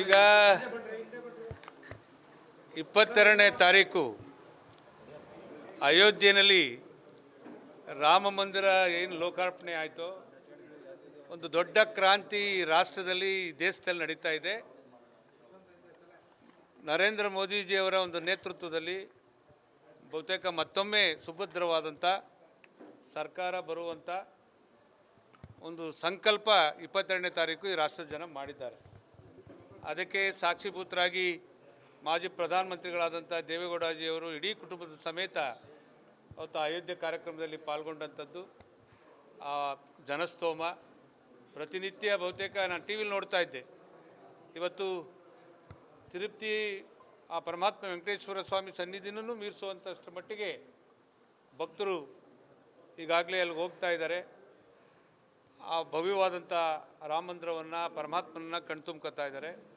ಈಗ ಇಪ್ಪತ್ತೆರಡನೇ ತಾರೀಕು ಅಯೋಧ್ಯೆಯಲ್ಲಿ ರಾಮ ಮಂದಿರ ಏನು ಲೋಕಾರ್ಪಣೆ ಆಯಿತು, ಒಂದು ದೊಡ್ಡ ಕ್ರಾಂತಿ ರಾಷ್ಟ್ರದಲ್ಲಿ ದೇಶದಲ್ಲಿ ನಡೀತಾ ಇದೆ. ನರೇಂದ್ರ ಮೋದಿಜಿಯವರ ಒಂದು ನೇತೃತ್ವದಲ್ಲಿ ಬಹುತೇಕ ಮತ್ತೊಮ್ಮೆ ಸುಭದ್ರವಾದಂಥ ಸರ್ಕಾರ ಬರುವಂಥ ಒಂದು ಸಂಕಲ್ಪ ಇಪ್ಪತ್ತೆರಡನೇ ತಾರೀಕು ಈ ರಾಷ್ಟ್ರದ ಜನ ಮಾಡಿದ್ದಾರೆ. ಅದಕ್ಕೆ ಸಾಕ್ಷಿಭೂತರಾಗಿ ಮಾಜಿ ಪ್ರಧಾನಮಂತ್ರಿಗಳಾದಂಥ ದೇವೇಗೌಡಜಿಯವರು ಇಡೀ ಕುಟುಂಬದ ಸಮೇತ ಅವತ್ತು ಅಯೋಧ್ಯೆ ಕಾರ್ಯಕ್ರಮದಲ್ಲಿ ಪಾಲ್ಗೊಂಡಂಥದ್ದು. ಆ ಜನಸ್ತೋಮ, ಪ್ರತಿನಿತ್ಯ ಬಹುತೇಕ ನಾನು ಟಿ ವಿಲಿ ನೋಡ್ತಾ ಇದ್ದೆ. ಇವತ್ತು ತಿರುಪ್ತಿ ಆ ಪರಮಾತ್ಮ ವೆಂಕಟೇಶ್ವರ ಸ್ವಾಮಿ ಸನ್ನಿಧಿನೂ ಮೀರಿಸುವಂಥಷ್ಟು ಮಟ್ಟಿಗೆ ಭಕ್ತರು ಈಗಾಗಲೇ ಅಲ್ಲಿಗೆ ಹೋಗ್ತಾ ಇದ್ದಾರೆ. ಆ ಭವ್ಯವಾದಂಥ ರಾಮ ಮಂದಿರವನ್ನು, ಪರಮಾತ್ಮನನ್ನು ಕಣ್ತುಂಬ್ಕೊತಾ ಇದ್ದಾರೆ.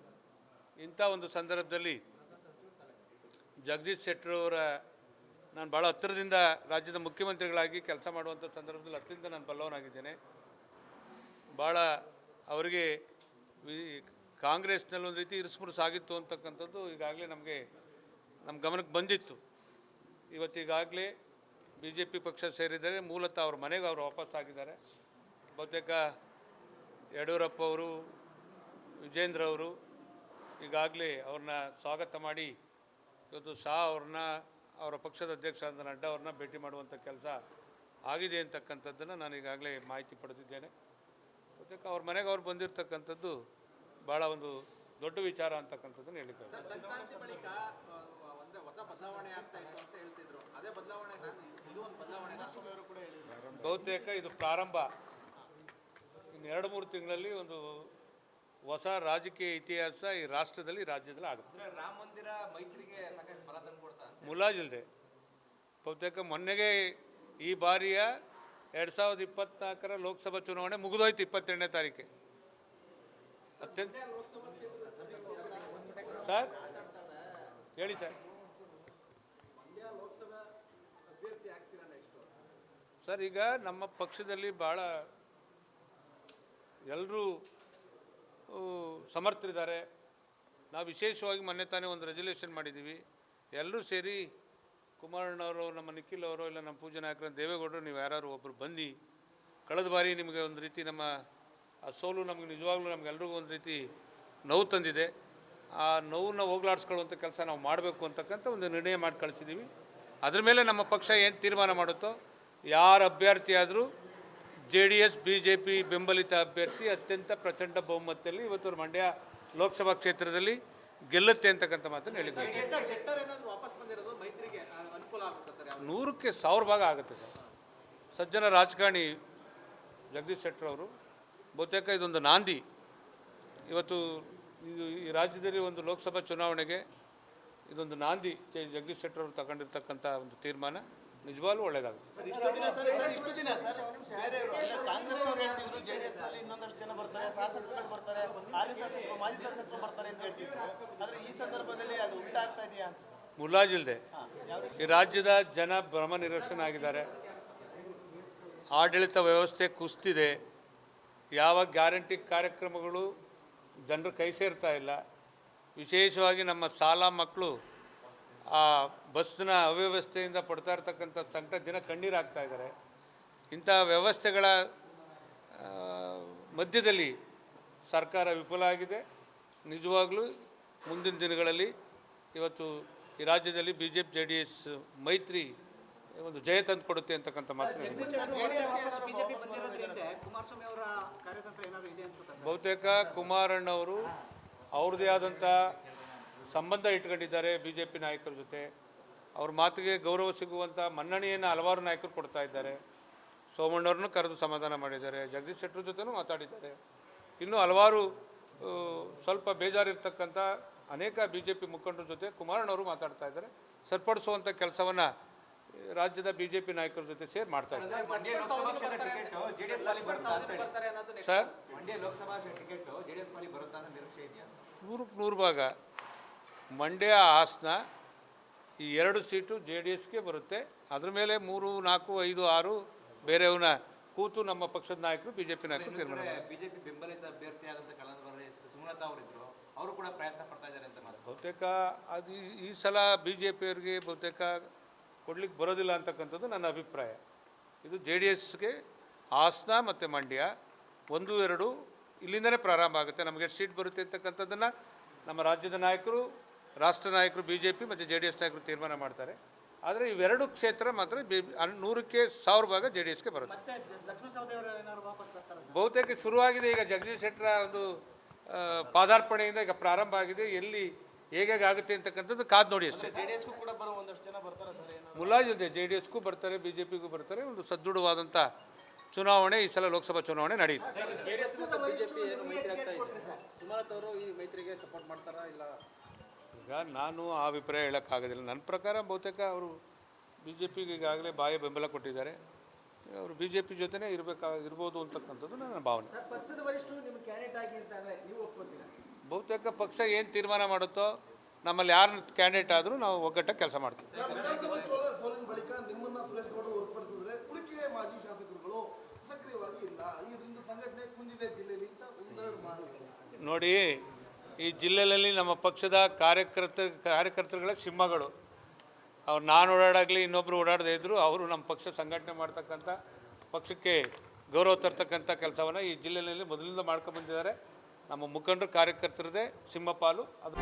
ಇಂಥ ಒಂದು ಸಂದರ್ಭದಲ್ಲಿ ಜಗದೀಶ್ ಶೆಟ್ಟರವರ ನಾನು ಭಾಳ ಹತ್ತಿರದಿಂದ ರಾಜ್ಯದ ಮುಖ್ಯಮಂತ್ರಿಗಳಾಗಿ ಕೆಲಸ ಮಾಡುವಂಥ ಸಂದರ್ಭದಲ್ಲಿ ಹತ್ತಿರದಿಂದ ನಾನು ಬಲ್ಲವನಾಗಿದ್ದೇನೆ. ಭಾಳ ಅವರಿಗೆ ಕಾಂಗ್ರೆಸ್ನಲ್ಲಿ ಒಂದು ರೀತಿ ಇರಿಸ್ಮುರುಸು ಆಗಿತ್ತು ಅಂತಕ್ಕಂಥದ್ದು ಈಗಾಗಲೇ ನಮಗೆ, ನಮ್ಮ ಗಮನಕ್ಕೆ ಬಂದಿತ್ತು. ಇವತ್ತೀಗಾಗಲೇ ಬಿ ಜೆ ಪಿ ಪಕ್ಷ ಸೇರಿದರೆ ಮೂಲತಃ ಅವ್ರ ಮನೆಗೆ ಅವರು ವಾಪಸ್ ಆಗಿದ್ದಾರೆ. ಬಹುತೇಕ ಯಡಿಯೂರಪ್ಪ ಅವರು, ವಿಜೇಂದ್ರ ಅವರು ಈಗಾಗಲೇ ಅವ್ರನ್ನ ಸ್ವಾಗತ ಮಾಡಿ ಇವತ್ತು ಶಾ ಅವ್ರನ್ನ ಅವರ ಪಕ್ಷದ ಅಧ್ಯಕ್ಷ ಅಧ್ಯಕ್ಷರಾದ ನಡ್ಡಾ ಅವ್ರನ್ನ ಭೇಟಿ ಮಾಡುವಂಥ ಕೆಲಸ ಆಗಿದೆ ಅಂತಕ್ಕಂಥದ್ದನ್ನು ನಾನು ಈಗಾಗಲೇ ಮಾಹಿತಿ ಪಡೆದಿದ್ದೇನೆ. ಬಹುತೇಕ ಅವ್ರ ಮನೆಗೆ ಅವ್ರು ಬಂದಿರತಕ್ಕಂಥದ್ದು ಭಾಳ ಒಂದು ದೊಡ್ಡ ವಿಚಾರ ಅಂತಕ್ಕಂಥದ್ದನ್ನು ಹೇಳಿದ್ದಾರೆ ಸಂಕ್ರಾಂತಿ ಬಳಿಕ ಆ, ಹೊಸ ಬದಲಾವಣೆ ಆಗ್ತಾ ಇತ್ತು ಅಂತ ಹೇಳ್ತಿದ್ರು. ಅದೇ ಬದಲಾವಣೆ ನಾನು ಇದು ಒಂದು ಬದಲಾವಣೆ ಬಹುತೇಕ ಇದು ಪ್ರಾರಂಭ. ಇನ್ನು ಎರಡು ಮೂರು ತಿಂಗಳಲ್ಲಿ ಒಂದು ಹೊಸ ರಾಜಕೀಯ ಇತಿಹಾಸ ಈ ರಾಷ್ಟ್ರದಲ್ಲಿ ರಾಜ್ಯದಲ್ಲಿ ಆಗುತ್ತೆ. ರಾಮ ಮಂದಿರ ಮೈತ್ರಿಗೆ ಮುಲಾಜಿಲ್ದೆ. ಬಹುತೇಕ ಮೊನ್ನೆಗೆ ಈ ಬಾರಿಯ ಎರಡು ಸಾವಿರದ ಇಪ್ಪತ್ನಾಲ್ಕರ ಲೋಕಸಭಾ ಚುನಾವಣೆ ಮುಗಿದೋಯ್ತು ಇಪ್ಪತ್ತೆರಡನೇ ತಾರೀಕೆ ಅತ್ಯಂತ ಸರ್? ಹೇಳಿ ಸರ್. ಸರ್ ಈಗ ನಮ್ಮ ಪಕ್ಷದಲ್ಲಿ ಭಾಳ ಎಲ್ಲರೂ ಸಮರ್ಥರಿದ್ದಾರೆ. ನಾವು ವಿಶೇಷವಾಗಿ ಮೊನ್ನೆ ತಾನೇ ಒಂದು ರೆಸಲ್ಯೂಷನ್ ಮಾಡಿದ್ದೀವಿ. ಎಲ್ಲರೂ ಸೇರಿ ಕುಮಾರಣ್ಣವರು, ನಮ್ಮ ನಿಖಿಲ್ ಅವರು ಇಲ್ಲ ನಮ್ಮ ಪೂಜೆ ನಾಯಕರ ದೇವೇಗೌಡರು, ನೀವು ಯಾರು ಒಬ್ಬರು ಬನ್ನಿ. ಕಳೆದ ಬಾರಿ ನಿಮಗೆ ಒಂದು ರೀತಿ ನಮ್ಮ ಆ ಸೋಲು ನಮಗೆ ನಿಜವಾಗ್ಲೂ ನಮಗೆಲ್ರಿಗೂ ಒಂದು ರೀತಿ ನೋವು ತಂದಿದೆ. ಆ ನೋವನ್ನ ಹೋಗ್ಲಾಡಿಸ್ಕೊಳ್ಳುವಂಥ ಕೆಲಸ ನಾವು ಮಾಡಬೇಕು ಅಂತಕ್ಕಂಥ ಒಂದು ನಿರ್ಣಯ ಮಾಡಿ ಕಳಿಸಿದ್ದೀವಿ. ಅದ್ರ ಮೇಲೆ ನಮ್ಮ ಪಕ್ಷ ಏನು ತೀರ್ಮಾನ ಮಾಡುತ್ತೋ, ಯಾರು ಅಭ್ಯರ್ಥಿ ಆದರೂ J D S B J P ಬೆಂಬಲಿತ ಅಭ್ಯರ್ಥಿ ಅತ್ಯಂತ ಪ್ರಚಂಡ ಬಹುಮತದಲ್ಲಿ ಇವತ್ತು ಮಂಡ್ಯ ಲೋಕಸಭಾ ಕ್ಷೇತ್ರದಲ್ಲಿ ಗೆಲ್ಲುತ್ತೆ ಅಂತಕ್ಕಂಥ ಮಾತನ್ನು ಹೇಳಿದ್ದಾರೆ. ನೂರಕ್ಕೆ ಸಾವಿರ ಭಾಗ ಆಗುತ್ತೆ ಸರ್. ಸಜ್ಜನ ರಾಜಕಾರಣಿ ಜಗದೀಶ್ ಶೆಟ್ಟರ್ ಅವರು ಬಹುತೇಕ ಇದೊಂದು ನಾಂದಿ. ಇವತ್ತು ಇದು ಈ ರಾಜ್ಯದಲ್ಲಿ ಒಂದು ಲೋಕಸಭಾ ಚುನಾವಣೆಗೆ ಇದೊಂದು ನಾಂದಿ ಜಗದೀಶ್ ಶೆಟ್ಟರ್ ಅವರು ತಗೊಂಡಿರ್ತಕ್ಕಂಥ ಒಂದು ತೀರ್ಮಾನ. ನಿಜವಾಗ್ಲೂ ಒಳ್ಳೇದಾಗುತ್ತೆ. ಮುಲಾಜಿಲ್ದೆ. ಈ ರಾಜ್ಯದ ಜನ ಭ್ರಮ ನಿರಸನ ಆಗಿದ್ದಾರೆ. ಆಡಳಿತ ವ್ಯವಸ್ಥೆ ಕುಸ್ತಿದೆ. ಯಾವ ಗ್ಯಾರಂಟಿ ಕಾರ್ಯಕ್ರಮಗಳು ಜನರು ಕೈ ಸೇರ್ತಾ ಇಲ್ಲ. ವಿಶೇಷವಾಗಿ ನಮ್ಮ ಸಾಲ ಮಕ್ಕಳು ಆ ಬಸ್ನ ಅವ್ಯವಸ್ಥೆಯಿಂದ ಪಡ್ತಾ ಇರ್ತಕ್ಕಂಥ ಸಂಕಟ ದಿನ ಕಣ್ಣೀರಾಗ್ತಾ ಇದ್ದಾರೆ. ಇಂಥ ವ್ಯವಸ್ಥೆಗಳ ಮಧ್ಯದಲ್ಲಿ ಸರ್ಕಾರ ವಿಫಲ ಆಗಿದೆ. ನಿಜವಾಗ್ಲೂ ಮುಂದಿನ ದಿನಗಳಲ್ಲಿ ಇವತ್ತು ಈ ರಾಜ್ಯದಲ್ಲಿ B J P J D S ಮೈತ್ರಿ ಒಂದು ಜಯ ತಂದು ಕೊಡುತ್ತೆ ಅಂತಕ್ಕಂಥ ಮಾತು ಬಹುತೇಕ ಕುಮಾರಣ್ಣವರು ಅವ್ರದ್ದೇ ಆದಂಥ ಸಂಬಂಧ ಇಟ್ಕೊಂಡಿದ್ದಾರೆ ಬಿ ಜೆ ಪಿ ನಾಯಕರ ಜೊತೆ. ಅವ್ರ ಮಾತಿಗೆ ಗೌರವ ಸಿಗುವಂಥ ಮನ್ನಣೆಯನ್ನು ಹಲವಾರು ನಾಯಕರು ಕೊಡ್ತಾ ಇದ್ದಾರೆ. ಸೋಮಣ್ಣವ್ರನ್ನೂ ಕರೆದು ಸಮಾಧಾನ ಮಾಡಿದ್ದಾರೆ. ಜಗದೀಶ್ ಶೆಟ್ಟರ್ ಜೊತೆನೂ ಮಾತಾಡಿದ್ದಾರೆ. ಇನ್ನೂ ಹಲವಾರು ಸ್ವಲ್ಪ ಬೇಜಾರಿರ್ತಕ್ಕಂಥ ಅನೇಕ ಬಿ ಜೆ ಪಿ ಮುಖಂಡರ ಜೊತೆ ಕುಮಾರಣ್ಣವರು ಮಾತಾಡ್ತಾ ಇದ್ದಾರೆ. ಸರಿಪಡಿಸುವಂಥ ಕೆಲಸವನ್ನು ರಾಜ್ಯದ ಬಿ ಜೆ ಪಿ ನಾಯಕರ ಜೊತೆ ಸೇರಿ ಮಾಡ್ತಾ ಇದ್ದಾರೆ. Sir? Mandya Lok Sabha ticket JDS ಪಾಲಿ ಬರುತ್ತಾ ಅನ್ನೋ ನಿರೀಕ್ಷೆ ಇದೆಯಾ? ನೂರಕ್ಕೆ ನೂರು ಭಾಗ. ಮಂಡ್ಯ ಹಾಸನ ಈ ಎರಡು ಸೀಟು ಜೆ ಡಿ ಎಸ್ಗೆ ಬರುತ್ತೆ. ಅದ್ರ ಮೇಲೆ ಮೂರು ನಾಲ್ಕು ಐದು ಆರು ಬೇರೆಯವನ್ನ ಕೂತು ನಮ್ಮ ಪಕ್ಷದ ನಾಯಕರು ಬಿ ಜೆ ಪಿ ನಾಯಕರು ತೀರ್ಮಾನ. ಬಿಜೆಪಿ ಬೆಂಬಲಿತ ಅವರು ಕೂಡ ಪ್ರಯತ್ನ ಪಡ್ತಾ ಇದ್ದಾರೆ ಅಂತ ಮಾತು. ಬಹುತೇಕ ಅದು ಈ- ಈ ಸಲ ಬಿ ಜೆ ಪಿಯವ್ರಿಗೆ ಬಹುತೇಕ ಕೊಡ್ಲಿಕ್ಕೆ ಬರೋದಿಲ್ಲ ಅಂತಕ್ಕಂಥದ್ದು ನನ್ನ ಅಭಿಪ್ರಾಯ. ಇದು ಜೆ ಡಿ ಎಸ್ಗೆ ಹಾಸನ ಮತ್ತು ಮಂಡ್ಯ ಒಂದು ಎರಡು ಇಲ್ಲಿಂದನೇ ಪ್ರಾರಂಭ ಆಗುತ್ತೆ. ನಮಗೆ ಸೀಟ್ ಬರುತ್ತೆ ಅಂತಕ್ಕಂಥದ್ದನ್ನು ನಮ್ಮ ರಾಜ್ಯದ ನಾಯಕರು ರಾಷ್ಟ್ರ ನಾಯಕರು ಬಿ ಜೆ ಪಿ ಮತ್ತು ಜೆ ಡಿ ಎಸ್ ನಾಯಕರು ತೀರ್ಮಾನ ಮಾಡ್ತಾರೆ. ಆದರೆ ಇವೆರಡು ಕ್ಷೇತ್ರ ಮಾತ್ರ ಬಿ ನೂರಕ್ಕೆ ಸಾವಿರ ಭಾಗ ಜೆ ಡಿ ಎಸ್ಗೆ ಬರುತ್ತೆ ಬಹುತೇಕ ಶುರುವಾಗಿದೆ. ಈಗ ಜಗದೀಶ್ ಶೆಟ್ಟರ ಒಂದು ಪಾದಾರ್ಪಣೆಯಿಂದ ಈಗ ಪ್ರಾರಂಭ ಆಗಿದೆ. ಎಲ್ಲಿ ಹೇಗೆ ಆಗುತ್ತೆ ಅಂತಕ್ಕಂಥದ್ದು ಕಾದು ನೋಡಿ ಅಷ್ಟೇ. ಜೆ ಡಿ ಎಸ್ಗೂ ಕೂಡ ಬರೋ ಒಂದಷ್ಟು ಜನ ಬರ್ತಾರೆ ಸರ್ ಏನಾದ್ರು? ಮುಲಾಜಿದೆ ಜೆ ಡಿ ಎಸ್ಗೂ ಬರ್ತಾರೆ ಬಿ ಜೆ ಪಿಗೂ ಬರ್ತಾರೆ. ಒಂದು ಸದೃಢವಾದಂಥ ಚುನಾವಣೆ ಈ ಸಲ ಲೋಕಸಭಾ ಚುನಾವಣೆ ನಡೆಯುತ್ತೆ. ಜೆಡಿಎಸ್ ನಾನು ಆ ಅಭಿಪ್ರಾಯ ಹೇಳೋಕ್ಕಾಗೋದಿಲ್ಲ. ನನ್ನ ಪ್ರಕಾರ ಬಹುತೇಕ ಅವರು ಬಿ ಜೆ ಪಿಗೆ ಈಗಾಗಲೇ ಬಾಯ ಬೆಂಬಲ ಕೊಟ್ಟಿದ್ದಾರೆ. ಅವರು ಬಿ ಜೆ ಪಿ ಜೊತೆನೇ ಇರಬೇಕಾ ಇರ್ಬೋದು ಅಂತಕ್ಕಂಥದ್ದು ನನ್ನ ಭಾವನೆ. ಬಹುತೇಕ ಪಕ್ಷ ಏನು ತೀರ್ಮಾನ ಮಾಡುತ್ತೋ ನಮ್ಮಲ್ಲಿ ಯಾರು ಕ್ಯಾಂಡಿಡೇಟ್ ಆದರೂ ನಾವು ಒಗ್ಗಟ್ಟಾಗಿ ಕೆಲಸ ಮಾಡ್ತೀವಿ. ನೋಡಿ ಈ ಜಿಲ್ಲೆಯಲ್ಲಿ ನಮ್ಮ ಪಕ್ಷದ ಕಾರ್ಯಕರ್ತ, ಕಾರ್ಯಕರ್ತರುಗಳ ಸಿಂಹಗಳು. ಅವ್ರು ನಾನು ಓಡಾಡಾಗಲಿ ಇನ್ನೊಬ್ಬರು ಓಡಾಡದೇ ಇದ್ದರು ಅವರು ನಮ್ಮ ಪಕ್ಷ ಸಂಘಟನೆ ಮಾಡ್ತಕ್ಕಂಥ ಪಕ್ಷಕ್ಕೆ ಗೌರವ ತರ್ತಕ್ಕಂಥ ಕೆಲಸವನ್ನು ಈ ಜಿಲ್ಲೆಯಲ್ಲಿ ಮೊದಲಿಂದ ಮಾಡ್ಕೊಂಡು ಬಂದಿದ್ದಾರೆ. ನಮ್ಮ ಮುಖಂಡರು, ಕಾರ್ಯಕರ್ತರದೇ ಸಿಂಹಪಾಲು. ಅದು